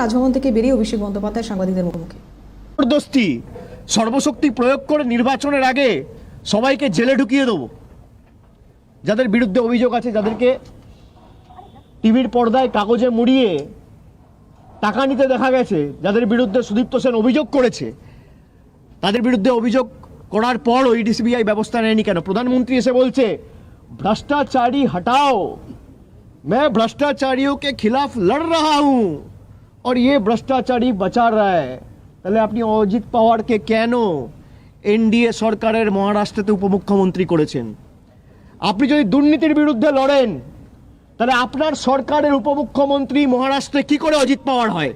রাজভবন থেকে বেরিয়ে অভিষেক বন্দ্যোপাধ্যায় সাংবাদিকদের মুখোমুখি জবরদস্তি সর্বশক্তি প্রয়োগ করে নির্বাচনের আগে সবাইকে জেলে ঢুকিয়ে দেবো যাদের বিরুদ্ধে অভিযোগ আছে যাদেরকে টিভির পর্দায় কাগজে মুড়িয়ে টাকা নিতে দেখা গেছে যাদের বিরুদ্ধে সুদীপ্ত সেন অভিযোগ করেছে তাদের বিরুদ্ধে অভিযোগ করার পরও ইডিসিবিআই ব্যবস্থা নেয়নি কেন প্রধানমন্ত্রী এসে বলছে भ्रष्टाचारी हटाओ मैं भ्रष्टाचारियों के खिलाफ लड़ रहा हूं और ये भ्रष्टाचारी बचा रहा है তাহলে আপনি অজিত পাওয়ারকে কেন এনডিএ সরকারের মহারাষ্ট্রতে উপমুখ্যমন্ত্রী করেছেন আপনি যদি দুর্নীতির বিরুদ্ধে লড়েন তাহলে আপনার সরকারের উপমুখ্যমন্ত্রী মহারাষ্ট্রে কি করে অজিত পাওয়ার হয়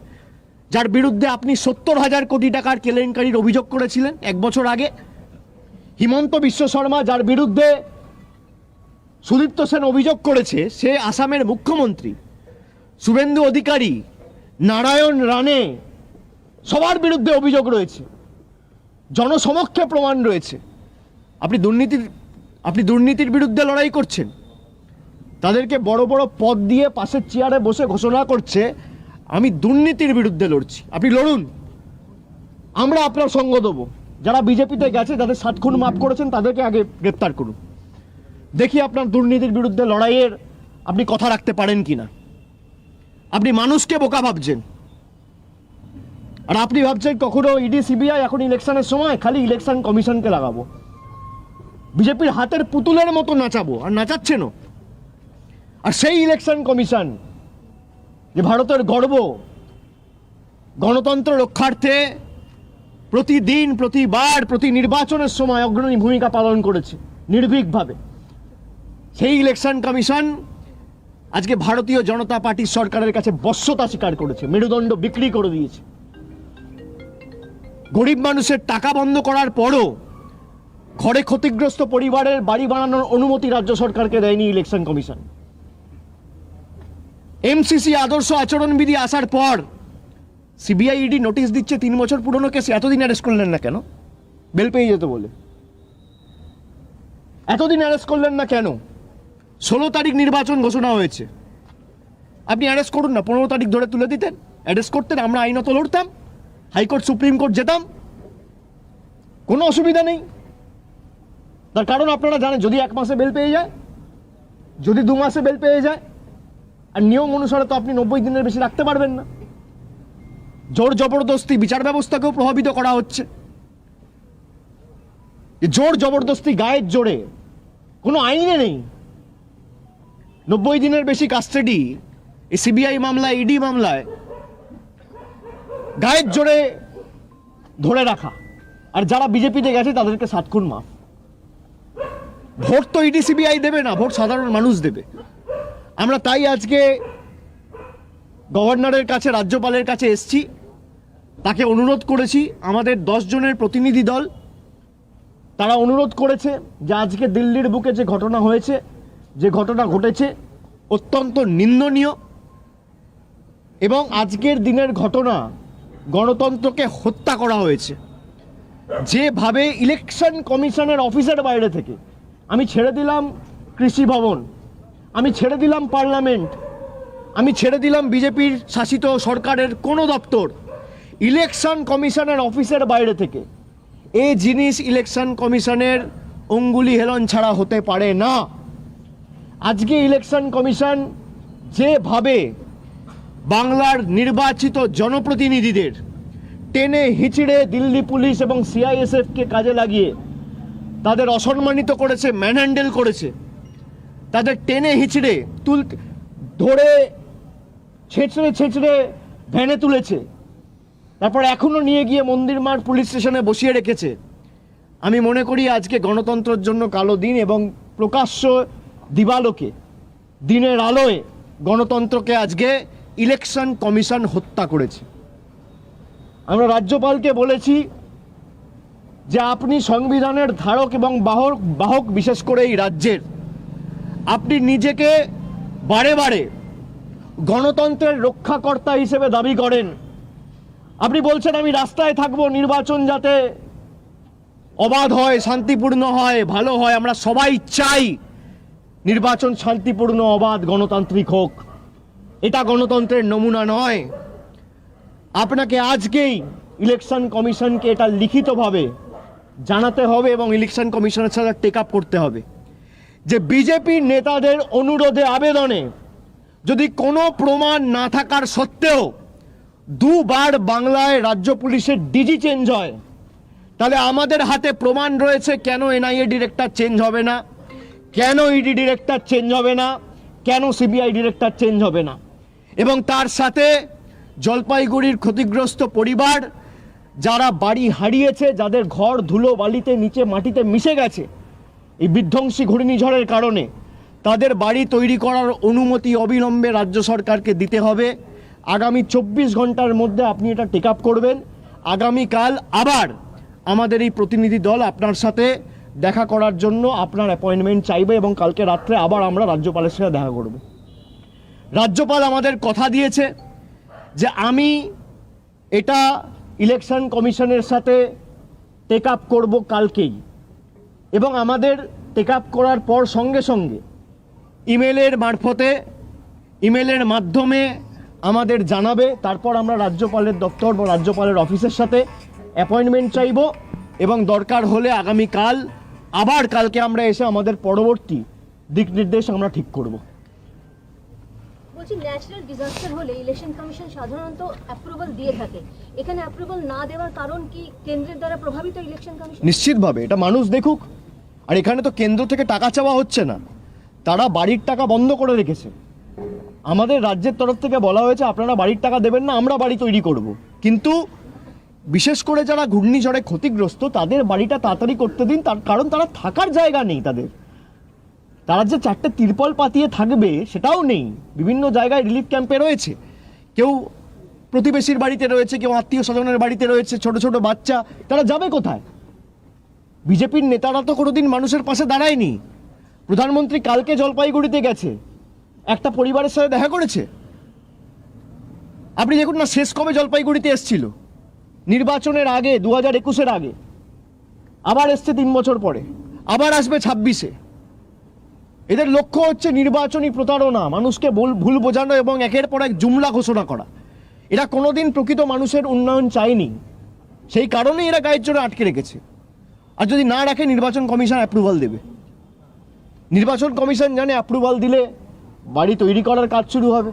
যার বিরুদ্ধে আপনি সত্তর হাজার কোটি টাকার কেলেঙ্কারির অভিযোগ করেছিলেন এক বছর আগে হিমন্ত বিশ্ব শর্মা যার বিরুদ্ধে সুদীপ্ত সেন অভিযোগ করেছে সে আসামের মুখ্যমন্ত্রী শুভেন্দু অধিকারী নারায়ণ রানে সবার বিরুদ্ধে অভিযোগ রয়েছে। জনসমক্ষে প্রমাণ রয়েছে। আপনি দুর্নীতির আপনি দুর্নীতির বিরুদ্ধে লড়াই করছেন। তাদেরকে বড় বড় পদ দিয়ে পাশের চেয়ারে বসে ঘোষণা করছে, আমি দুর্নীতির বিরুদ্ধে লড়ছি। আপনি লড়ুন। আমরা আপনার সঙ্গ দেবো। যারা বিজেপিতে গেছে, যাদের ষাট খুন মাফ করেছেন, তাদেরকে আগে গ্রেপ্তার করুন। দেখি আপনার দুর্নীতির বিরুদ্ধে লড়াইয়ের আপনি কথা রাখতে পারেন কিনা। আপনি মানুষকে বোকা ভাবছেন। আর আপনি ভাবছেন কখনো ইডি, সিবিআই এখন ইলেকশনের সময় খালি ইলেকশন কমিশনকে লাগাবো। বিজেপির হাতের পুতুলের মতো নাচাবো, আর নাচাচ্ছেনও। আর সেই ইলেকশন কমিশন যে ভারতের গর্ব, গণতন্ত্র রক্ষার্থে প্রতিদিন, প্রতিবার প্রতি নির্বাচনের সময় অগ্রণী ভূমিকা পালন করেছে, নির্ভীকভাবে। সেই ইলেকশন কমিশন আজকে ভারতীয় জনতা পার্টির সরকারের কাছে বশ্যতা স্বীকার করেছে, মেরুদণ্ড বিক্রি করে দিয়েছে। গরিব মানুষের টাকা বন্ধ করার পরও ঘরে ক্ষতিগ্রস্ত পরিবারের বাড়ি বানানোর অনুমতি রাজ্য সরকারকে দেয়নি ইলেকশন কমিশন। এমসিসি আদর্শ আচরণবিধি আসার পর সিবিআই ইডি নোটিশ দিচ্ছে, তিন বছর পুরনো কেসে, এতদিন অ্যারেস্ট করলেন না কেন? বেল পেয়ে যেত বলে। এতদিন অ্যারেস্ট করলেন না কেন? ষোলো তারিখ নির্বাচন ঘোষণা হয়েছে। আপনি অ্যারেস্ট করুন না, পনেরো তারিখ ধরে তুলে দিতেন। অ্যারেস্ট করতেন, আমরা আইনত লড়তাম, হাইকোর্ট, সুপ্রিম কোর্ট যেতাম। কোনো অসুবিধা নেই। তার কারণ আপনারা জানেন, যদি এক মাসে বেল পেয়ে যায়, যদি দু মাসে বেল পেয়ে যায়, আর নিয়ম অনুসারে তো আপনি নব্বই দিনের বেশি রাখতে পারবেন না। জোর জবরদস্তি বিচার ব্যবস্থাকেও প্রভাবিত করা হচ্ছে। জোর জবরদস্তি গায়ের জোরে কোনো আইনে নেই। নব্বই দিনের বেশি কাস্টাডি, এই সিবিআই মামলায়, ইডি মামলায় গায়ের জোরে ধরে রাখা। আর যারা বিজেপিতে গেছে, তাদেরকে সাত খুন মাফ। ভোট তো ইডি সিবিআই দেবে না, ভোট সাধারণ মানুষ দেবে। আমরা তাই আজকে গভর্নরের কাছে, রাজ্যপালের কাছে এসছি। তাকে অনুরোধ করেছি, আমাদের দশ জনের প্রতিনিধি দল, তারা অনুরোধ করেছে যে আজকে দিল্লির বুকে যে ঘটনা হয়েছে যে ঘটনা ঘটেছে অত্যন্ত নিন্দনীয় এবং আজকের দিনের ঘটনা গণতন্ত্রকে হত্যা করা হয়েছে। যেভাবে ইলেকশন কমিশনের অফিসের বাইরে থেকে আমি ছেড়ে দিলাম কৃষি ভবন, আমি ছেড়ে দিলাম পার্লামেন্ট আমি ছেড়ে দিলাম বিজেপির শাসিত সরকারের কোনো দপ্তর ইলেকশন কমিশনের অফিসের বাইরে থেকে এই জিনিস ইলেকশন কমিশনের অঙ্গুলি হেলন ছাড়া হতে পারে না। আজকে ইলেকশন কমিশন যেভাবে বাংলার নির্বাচিত জনপ্রতিনিধিদের টেনে হিচড়ে দিল্লি পুলিশ এবং সিআইএসএফকে কাজে লাগিয়ে তাদের অসম্মানিত করেছে ম্যানহ্যান্ডেল করেছে, তাদের টেনে হিচড়ে তুল, ধরে ছেঁচড়ে ছেঁচড়ে ভ্যানে তুলেছে। তারপর এখনও নিয়ে গিয়ে মন্দির মাঠ পুলিশ স্টেশনে বসিয়ে রেখেছে। আমি মনে করি আজকে গণতন্ত্রের জন্য কালো দিন এবং প্রকাশ্য দিবালোকে, দিনের আলোয় গণতন্ত্রকে আজকে ইলেকশন কমিশন হত্যা করেছে। আমরা রাজ্যপালকে বলেছি যে আপনি সংবিধানের ধারক এবং বাহক বাহক বিশেষ করে এই রাজ্যের, আপনি নিজেকে বারে বারে গণতন্ত্রের রক্ষাকর্তা হিসেবে দাবি করেন। আপনি বলছেন আমি রাস্তায় থাকব, নির্বাচন যাতে অবাধ হয়, শান্তিপূর্ণ হয়, ভালো হয়, আমরা সবাই চাই নির্বাচন শান্তিপূর্ণ, অবাধ, গণতান্ত্রিক হোক। এটা গণতন্ত্রের নমুনা নয়। আপনাকে আজকেই ইলেকশন কমিশনকে এটা লিখিতভাবে জানাতে হবে এবং ইলেকশন কমিশনের সাথে টেক আপ করতে হবে যে বিজেপির নেতাদের অনুরোধে, আবেদনে যদি কোনো প্রমাণ না থাকার সত্ত্বেও দুবার বাংলায় রাজ্য পুলিশের ডিজি চেঞ্জ হয়, তাহলে আমাদের হাতে প্রমাণ রয়েছে কেন এনআইএ ডিরেক্টর চেঞ্জ হবে না। কেন ইডি ডিরেক্টর চেঞ্জ হবে না? কেন সিবিআই ডিরেক্টর চেঞ্জ হবে না? এবং তার সাথে জলপাইগুড়ির ক্ষতিগ্রস্ত পরিবার, যারা বাড়ি হারিয়েছে, যাদের ঘর ধুলো বালিতে নিচে মাটিতে মিশে গেছে, এই বিধ্বংসী ঘূর্ণিঝড়ের কারণে, তাদের বাড়ি তৈরি করার অনুমতি অবিলম্বে রাজ্য সরকারকে দিতে হবে। আগামী চব্বিশ ঘণ্টার মধ্যে আপনি এটা টেক আপ করবেন। আগামীকাল আবার আমাদের এই প্রতিনিধি দল আপনার সাথে দেখা করার জন্য আপনার অ্যাপয়েন্টমেন্ট চাইবে এবং কালকে রাত্রে আবার আমরা রাজ্যপালের সাথে দেখা করব। রাজ্যপাল আমাদের কথা দিয়েছে যে আমি এটা ইলেকশন কমিশনের সাথে টেক আপ করব কালকেই এবং আমাদের টেক আপ করার পর সঙ্গে সঙ্গে ইমেলের মারফতে ইমেলের মাধ্যমে আমাদের জানাবে, তারপর আমরা রাজ্যপালের দপ্তর বা রাজ্যপালের অফিসের সাথে অ্যাপয়েন্টমেন্ট চাইব এবং দরকার হলে আগামীকাল আবার কালকে আমরা এসে আমাদের পরবর্তী দিক নির্দেশ আমরা ঠিক করব। বলছি ন্যাচারাল ডিজাস্টার হলে ইলেকশন কমিশন সাধারণত অ্যাপ্রুভাল দিয়ে থাকে। এখানে অ্যাপ্রুভাল না দেওয়ার কারণ কি কেন্দ্রের দ্বারা প্রভাবিত ইলেকশন কমিশন নিশ্চিতভাবে এটা মানুষ দেখুক। আর এখানে তো কেন্দ্র থেকে টাকা চাওয়া হচ্ছে না। তারা বাড়ির টাকা বন্ধ করে রেখেছে। আমাদের রাজ্যের তরফ থেকে বলা হয়েছে আপনারা বাড়ির টাকা দেবেন না আমরা বাড়ি তৈরি করব। কিন্তু বিশেষ করে যারা ঘূর্ণিঝড়ে ক্ষতিগ্রস্ত, তাদের বাড়িটা তাড়াতাড়ি করতে দিন, তার কারণ তারা থাকার জায়গা নেই তাদের। তারা যে চারটে তিরপল পাতিয়ে থাকবে সেটাও নেই। বিভিন্ন জায়গায় রিলিফ ক্যাম্পে রয়েছে। কেউ প্রতিবেশীর বাড়িতে রয়েছে, কেউ আত্মীয় স্বজনের বাড়িতে রয়েছে, ছোট ছোট বাচ্চা। তারা যাবে কোথায়? বিজেপির নেতারা তো কোনোদিন মানুষের পাশে দাঁড়ায়নি। প্রধানমন্ত্রী কালকে জলপাইগুড়িতে গেছে। একটা পরিবারের সাথে দেখা করেছে? আপনি দেখুন না, শেষ কবে জলপাইগুড়িতে এসছিল? নির্বাচনের আগে দু হাজার একুশের আগে। আবার এসছে তিন বছর পরে। আবার আসবে ছাব্বিশে। এদের লক্ষ্য হচ্ছে নির্বাচনী প্রতারণা, মানুষকে ভুল- বোঝানো এবং একের পর এক জুমলা ঘোষণা করা। এরা কোনোদিন প্রকৃত মানুষের উন্নয়ন চায়নি। সেই কারণেই এরা গায়ের জোরে আটকে রেখেছে। আর যদি না রাখে, নির্বাচন কমিশন অ্যাপ্রুভাল দেবে। নির্বাচন কমিশন জানে অ্যাপ্রুভাল দিলে বাড়ি তৈরি করার কাজ শুরু হবে।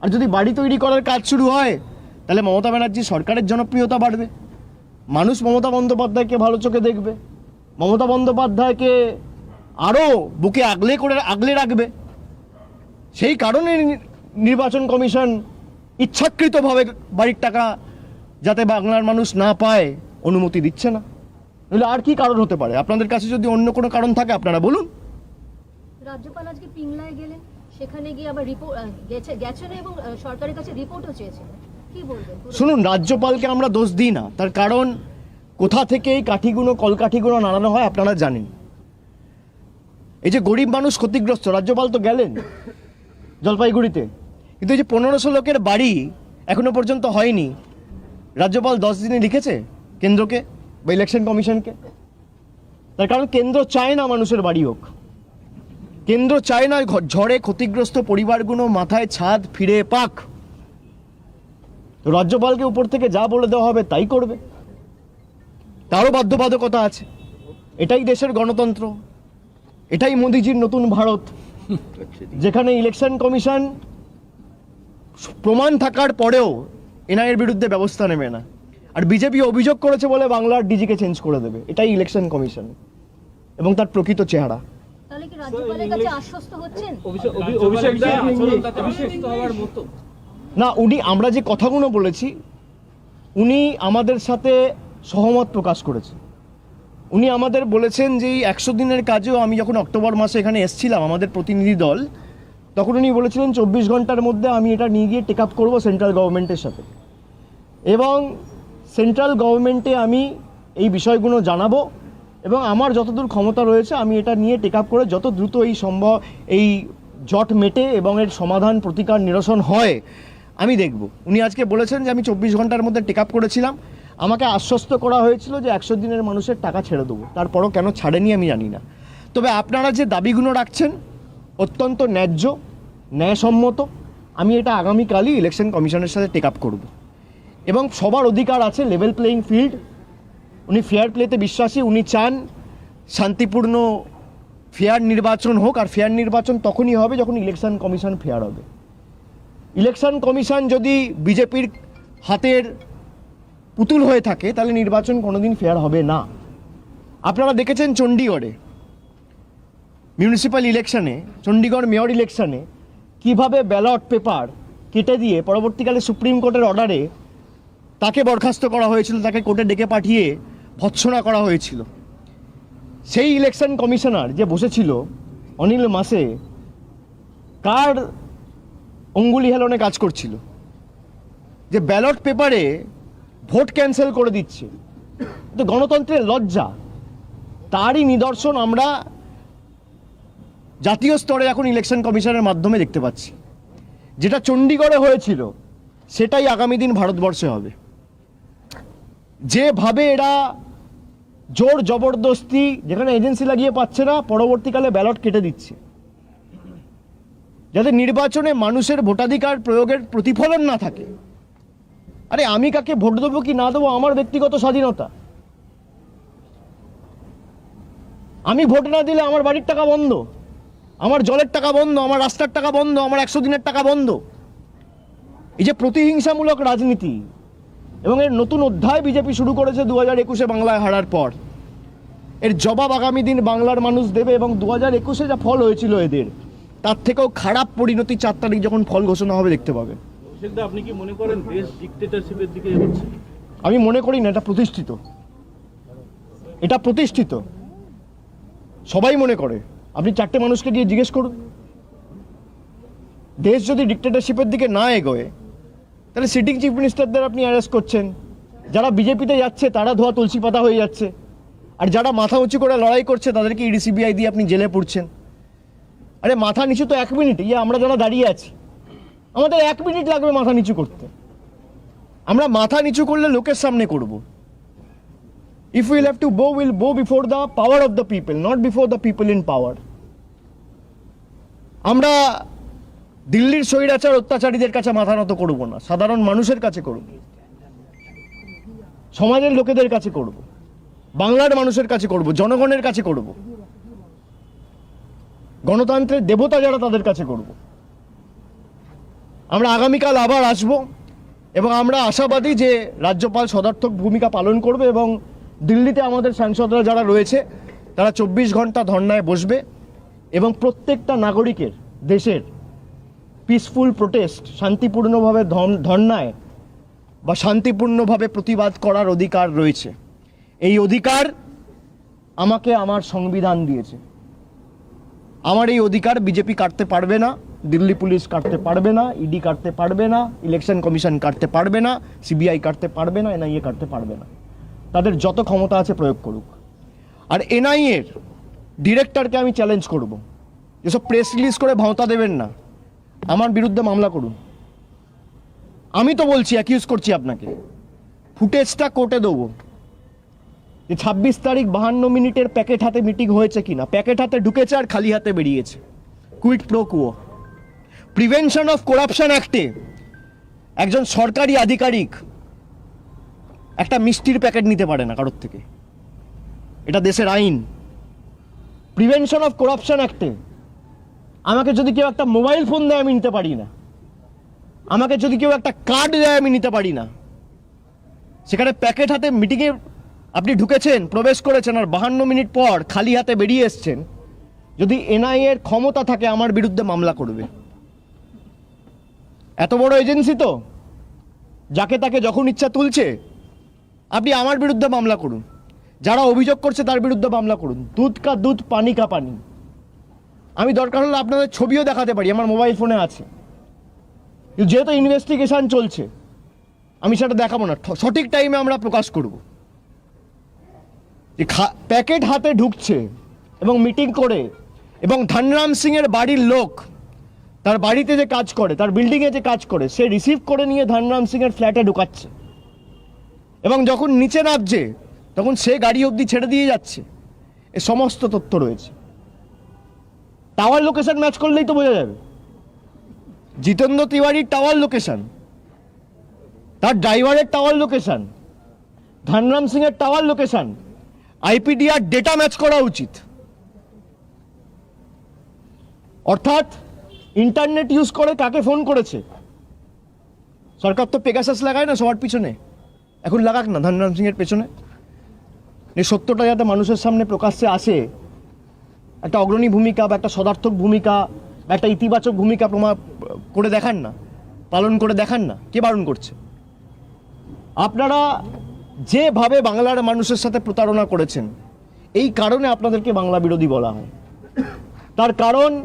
আর যদি বাড়ি তৈরি করার কাজ শুরু হয় তাহলে মমতা ব্যানার্জি সরকারের জনপ্রিয়তা বাড়বে। মানুষ মমতা বন্দ্যোপাধ্যায়কে ভালো চোখে দেখবে। মমতা বন্দ্যোপাধ্যায়কে আরও বুকে আগলে করে, আগলে রাখবে। সেই কারণে নির্বাচন কমিশন ইচ্ছাকৃতভাবে বাড়ির টাকা যাতে বাংলার মানুষ না পায়, অনুমতি দিচ্ছে না। তাহলে আর কি কারণ হতে পারে? আপনাদের কাছে যদি অন্য কোনো কারণ থাকে, আপনারা বলুন। রাজ্যপাল আজকে পিংলায় গেলেন। সেখানে গিয়ে আবার রিপোর্ট গেছে গেছেন এবং সরকারের কাছে রিপোর্টও পুরো- শুনুন, রাজ্যপালকে আমরা দোষ দিই না। তার কারণ, কোথা থেকে এই কাঠিগুলো কলকাঠিগুলো নাড়ানো হয় আপনারা জানেন। এই যে গরিব মানুষ ক্ষতিগ্রস্ত, রাজ্যপাল তো গেলেন জলপাইগুড়িতে। কিন্তু এই যে পনেরোশো লোকের বাড়ি এখনও পর্যন্ত হয়নি, রাজ্যপাল দশ দিনে লিখেছে কেন্দ্রকে বা ইলেকশন কমিশনকে? তার কারণ, কেন্দ্র চায় না মানুষের বাড়ি হোক। কেন্দ্র চায় না ঝড়ে ক্ষতিগ্রস্ত পরিবারগুলো মাথায় ছাদ ফিরে পাক। রাজ্যপালকে উপর থেকে যা বলে দেওয়া হবে তাই করবে। তারও বাধ্যবাধকতা আছে। এটাই দেশের গণতন্ত্র। এটাই মোদিজির নতুন ভারত। যেখানে ইলেকশন কমিশন প্রমাণ থাকার পরেও এনআইয়ের বিরুদ্ধে ব্যবস্থা নেবে না। আর বিজেপি অভিযোগ করেছে বলে বাংলার ডিজিকে চেঞ্জ করে দেবে। এটাই ইলেকশন কমিশন এবং তার প্রকৃত চেহারা। তাহলে কি রাজ্যপালের কাছে আশ্বস্ত হচ্ছেন? অভিষেক হওয়ার মতো। না, উনি, আমরা যে কথাগুলো বলেছি, উনি আমাদের সাথে সহমত প্রকাশ করেছেন। উনি আমাদের বলেছেন যে, এই একশো দিনের কাজেও আমি যখন অক্টোবর মাসে এখানে এসেছিলাম, আমাদের প্রতিনিধি দল, তখন উনি বলেছিলেন, চব্বিশ ঘণ্টার মধ্যে আমি এটা নিয়ে গিয়ে টেক আপ করব সেন্ট্রাল গভর্নমেন্টের সাথে। এবং সেন্ট্রাল গভর্নমেন্টে আমি এই বিষয়গুলো জানাব এবং আমার যতদূর ক্ষমতা রয়েছে, আমি এটা নিয়ে টেক আপ করে যত দ্রুত এই সম্ভব, এই জট মেটে এবং এর সমাধান, প্রতিকার, নিরসন হয় আমি দেখব। উনি আজকে বলেছেন যে আমি চব্বিশ ঘণ্টার মধ্যে টেক আপ করেছিলাম। আমাকে আশ্বস্ত করা হয়েছিল যে একশো দিনের মানুষের টাকা ছেড়ে দেবো। তারপরও কেন ছাড়েনি আমি জানি না। তবে আপনারা যে দাবিগুলো রাখছেন, অত্যন্ত ন্যায্য, ন্যায়সম্মত, আমি এটা আগামীকালই ইলেকশন কমিশনের সাথে টেক আপ করব। এবং সবার অধিকার আছে লেভেল প্লেয়িং ফিল্ড উনি ফেয়ার প্লেতে বিশ্বাসী, উনি চান শান্তিপূর্ণ ফেয়ার নির্বাচন হোক। আর ফেয়ার নির্বাচন তখনই হবে যখন ইলেকশন কমিশন ফেয়ার হবে। ইলেকশন কমিশন যদি বিজেপির হাতের পুতুল হয়ে থাকে, তাহলে নির্বাচন কোনোদিন ফেয়ার হবে না। আপনারা দেখেছেন চণ্ডীগড়ে মিউনিসিপ্যাল ইলেকশনে চণ্ডীগড় মেয়র ইলেকশনে কীভাবে ব্যালট পেপার কেটে দিয়ে পরবর্তীকালে সুপ্রিম কোর্টের অর্ডারে তাকে বরখাস্ত করা হয়েছিল, তাকে কোর্টে ডেকে পাঠিয়ে ভৎসনা করা হয়েছিল। সেই ইলেকশন কমিশনার যে বসেছিল অনিল মাসে, কার অঙ্গুলি হেলনে কাজ করছিল। যে ব্যালট পেপারে ভোট ক্যান্সেল করে দিচ্ছে। তো গণতন্ত্রের লজ্জা, তারই নিদর্শন আমরা জাতীয় স্তরে এখন ইলেকশন কমিশনের মাধ্যমে দেখতে পাচ্ছি। যেটা চণ্ডীগড়ে হয়েছিল, সেটাই আগামী দিন ভারতবর্ষে হবে। যেভাবে এরা জোর জবরদস্তি, যেখানে এজেন্সি লাগিয়ে পাচ্ছে না, পরবর্তীকালে ব্যালট কেটে দিচ্ছে। যাতে নির্বাচনে মানুষের ভোটাধিকার প্রয়োগের প্রতিফলন না থাকে। আরে আমি কাকে ভোট দেবো কি না দেবো আমার ব্যক্তিগত স্বাধীনতা। আমি ভোট না দিলে আমার বাড়ির টাকা বন্ধ, আমার জলের টাকা বন্ধ, আমার রাস্তার টাকা বন্ধ, আমার একশো দিনের টাকা বন্ধ। এই যে প্রতিহিংসামূলক রাজনীতি এবং এর নতুন অধ্যায় বিজেপি শুরু করেছে দু হাজার একুশে বাংলায় হারার পর, এর জবাব আগামী দিন বাংলার মানুষ দেবে এবং দু হাজার একুশে যা ফল হয়েছিল এদের তার থেকেও খারাপ পরিণতি চার তারিখ যখন ফল ঘোষণা হবে দেখতে পাবে। আপনি কি মনে করেন দেশ ডিকটেটরশিপের দিকে এগোচ্ছে? আমি মনে করি না এটা প্রতিষ্ঠিত। এটা প্রতিষ্ঠিত। সবাই মনে করে। আপনি চারটে মানুষকে গিয়ে জিজ্ঞেস করুন। দেশ যদি ডিক্টেটরশিপের দিকে না এগোয় তাহলে সিটিং চিফ মিনিস্টারদের আপনি অ্যারেস্ট করছেন। যারা বিজেপিতে যাচ্ছে তারা ধোয়া তুলসী পাতা হয়ে যাচ্ছে। আর যারা মাথা উঁচু করে লড়াই করছে তাদেরকে ইডি সিবিআই দিয়ে আপনি জেলে পড়ছেন। আরে মাথা নিচু তো এক মিনিট ইয়ে আমরা যারা দাঁড়িয়ে আছি। আমাদের এক মিনিট লাগবে মাথা নিচু করতে। আমরা মাথা নিচু করলে লোকের সামনে করব। If will have to bow will bow before the power of the people not before the people in power আমরা দিল্লির স্বৈরাচার অত্যাচারীদের কাছে মাথা নত করব না, সাধারণ মানুষের কাছে করব। সমাজের লোকেদের কাছে করব। বাংলার মানুষের কাছে করব, জনগণের কাছে করব। গণতন্ত্রের দেবতা যারা তাদের কাছে করব। আমরা আগামীকাল আবার আসব এবং আমরা আশাবাদী যে রাজ্যপাল সদার্থক ভূমিকা পালন করবে এবং দিল্লিতে আমাদের সাংসদরা যারা রয়েছে, তারা চব্বিশ ঘণ্টা ধর্নায় বসবে এবং প্রত্যেকটা নাগরিকের দেশের পিসফুল প্রোটেস্ট শান্তিপূর্ণভাবে ধর্নায় বা শান্তিপূর্ণভাবে প্রতিবাদ করার অধিকার রয়েছে। এই অধিকার আমাকে আমার সংবিধান দিয়েছে। আমার এই অধিকার বিজেপি কাটতে পারবে না, দিল্লি পুলিশ কাটতে পারবে না, ইডি কাটতে পারবে না ইলেকশন কমিশন কাটতে পারবে না সিবিআই কাটতে পারবে না এনআইএ কাটতে পারবে না। তাদের যত ক্ষমতা আছে প্রয়োগ করুক। আর এনআইএর ডিরেক্টরকে আমি চ্যালেঞ্জ করব। যেসব প্রেস রিলিজ করে ভাওতা দেবেন না। আমার বিরুদ্ধে মামলা করুন। আমি তো বলছি অ্যাকিউজ করছি আপনাকে। ফুটেজটা কোর্টে দেবো। যে ছাব্বিশ তারিখ বাহান্ন মিনিটের প্যাকেট হাতে মিটিং হয়েছে কিনা? প্যাকেট হাতে ঢুকেছে আর খালি হাতে বেরিয়েছে। Quid pro quo prevention of corruption অ্যাক্টে একজন সরকারি আধিকারিক একটা মিষ্টির প্যাকেট নিতে পারে না কারোর থেকে। এটা দেশের আইন। প্রিভেনশন অফ করাপশন অ্যাক্টে আমাকে যদি কেউ একটা মোবাইল ফোন দেয় আমি নিতে পারি না। আমাকে যদি কেউ একটা কার্ড দেয় আমি নিতে পারি না। সেখানে প্যাকেট হাতে মিটিংয়ে আপনি ঢুকেছেন, প্রবেশ করেছেন আর বাহান্ন মিনিট পর খালি হাতে বেরিয়ে এসছেন। যদি এনআইএ এর ক্ষমতা থাকে, আমার বিরুদ্ধে মামলা করবে। এত বড় এজেন্সি তো, যাকে তাকে যখন ইচ্ছা তুলছে, আপনি আমার বিরুদ্ধে মামলা করুন। যারা অভিযোগ করছে, তার বিরুদ্ধে মামলা করুন। দুধ কা দুধ, পানি কা পানি। আমি দরকার হলে আপনাদের ছবিও দেখাতে পারি, আমার মোবাইল ফোনে আছে। যেহেতু ইনভেস্টিগেশন চলছে, আমি সেটা দেখাবো না। সঠিক টাইমে আমরা প্রকাশ করব। যে প্যাকেট হাতে ঢুকছে এবং মিটিং করে এবং ধনরাম সিং এর বাড়ির লোক তার বাড়িতে যে কাজ করে, তার বিল্ডিংয়ে যে কাজ করে, সে রিসিভ করে নিয়ে ধনরাম সিং এর ফ্ল্যাটে ঢুকাচ্ছে। এবং যখন নিচে নামছে, তখন সে গাড়ি অবধি ছেড়ে দিয়ে যাচ্ছে। এ সমস্ত তথ্য রয়েছে। টাওয়ার লোকেশন ম্যাচ করলেই তো বোঝা যাবে। জিতেন্দ্র তিওয়ারির টাওয়ার লোকেশন তার ড্রাইভারের টাওয়ার লোকেশন ধনরাম সিং এর tower location IPDR data match করা উচিত। অর্থাৎ ইন্টারনেট ইউজ করে কাকে ফোন করেছে? সরকার তো পেগাসাস লাগায় না সবার পিছনে। এখন লাগাক না, ধনরাম সিং এর পেছনে। এই সত্যটা যাতে মানুষের সামনে প্রকাশ্যে আসে, একটা অগ্রণী ভূমিকা বা একটা সদার্থক ভূমিকা বা একটা ইতিবাচক ভূমিকা প্রমা করে দেখান না, পালন করে দেখান না, কে বারণ করছে? আপনারা যেভাবে বাংলার মানুষের সাথে প্রতারণা করেছেন, এই কারণে আপনাদেরকে বাংলা বিরোধী বলা হয়। তার কারণ,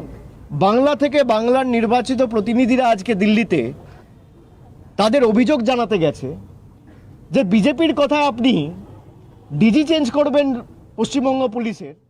বাংলা থেকে বাংলার নির্বাচিত প্রতিনিধিরা আজকে দিল্লিতে তাদের অভিযোগ জানাতে গেছে যে বিজেপির কথা আপনি ডিজি চেঞ্জ করবেন পশ্চিমবঙ্গ পুলিশের।